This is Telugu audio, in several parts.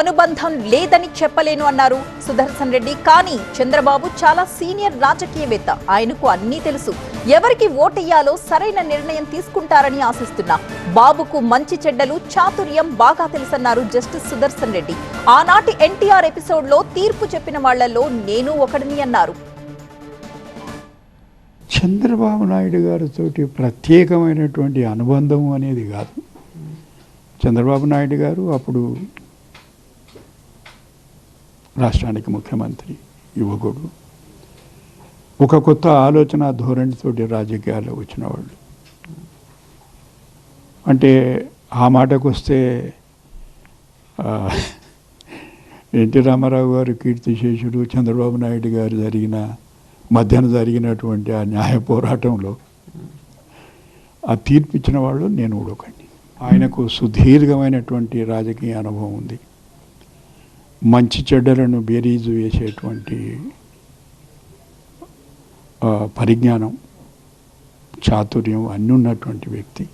అనుబంధం లేదని చెప్పలేను అన్నారు సుదర్శన్ రెడ్డి. కానీ చంద్రబాబు చాలా సీనియర్ రాజకీయవేత్త. ఆయనకు అన్నీ తెలుసు. ఎవరికి ఓటెయ్యాలో సరైన నిర్ణయం తీసుకుంటారని ఆశిస్తున్నా. బాబుకు మంచి చెడ్డలు చాతుర్యం బాగా తెలుసన్నారు జస్టిస్ సుదర్శన్ రెడ్డి. ఆనాటి ఎన్టీఆర్ ఎపిసోడ్లో తీర్పు చెప్పిన వాళ్ళలో నేను ఒకడిని అన్నారు. చంద్రబాబు నాయుడు గారితో ప్రత్యేకమైనటువంటి అనుబంధం అనేది కాదు. చంద్రబాబు నాయుడు గారు అప్పుడు రాష్ట్రానికి ముఖ్యమంత్రి యువకుడు. ఒక కొత్త ఆలోచన ధోరణితోటి రాజకీయాల్లో వచ్చిన వాళ్ళు. అంటే ఆ మాటకు వస్తే ఎన్టీ రామారావు గారు కీర్తిశేషుడు చంద్రబాబు నాయుడు గారు జరిగిన మధ్యన జరిగినటువంటి ఆ న్యాయ పోరాటంలో ఆ తీర్పు ఇచ్చిన వాళ్ళు నేను కూడా ఒకడిని. ఆయనకు సుదీర్ఘమైనటువంటి రాజకీయ అనుభవం ఉంది. మంచి చెడ్డలను బేరీజు వేసేటువంటి పరిజ్ఞానం చాతుర్యం అన్నీ ఉన్నటువంటి వ్యక్తి.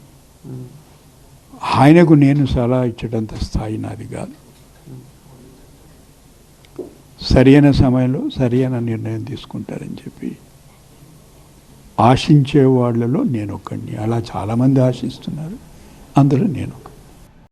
ఆయనకు నేను సలహా ఇచ్చేటంత స్థాయి నాది కాదు. సరైన సమయంలో సరైన నిర్ణయం తీసుకుంటారని చెప్పి ఆశించే వాళ్ళలో నేను ఒక్కడిని. అలా చాలామంది ఆశిస్తున్నారు. అందులో నేను ఒక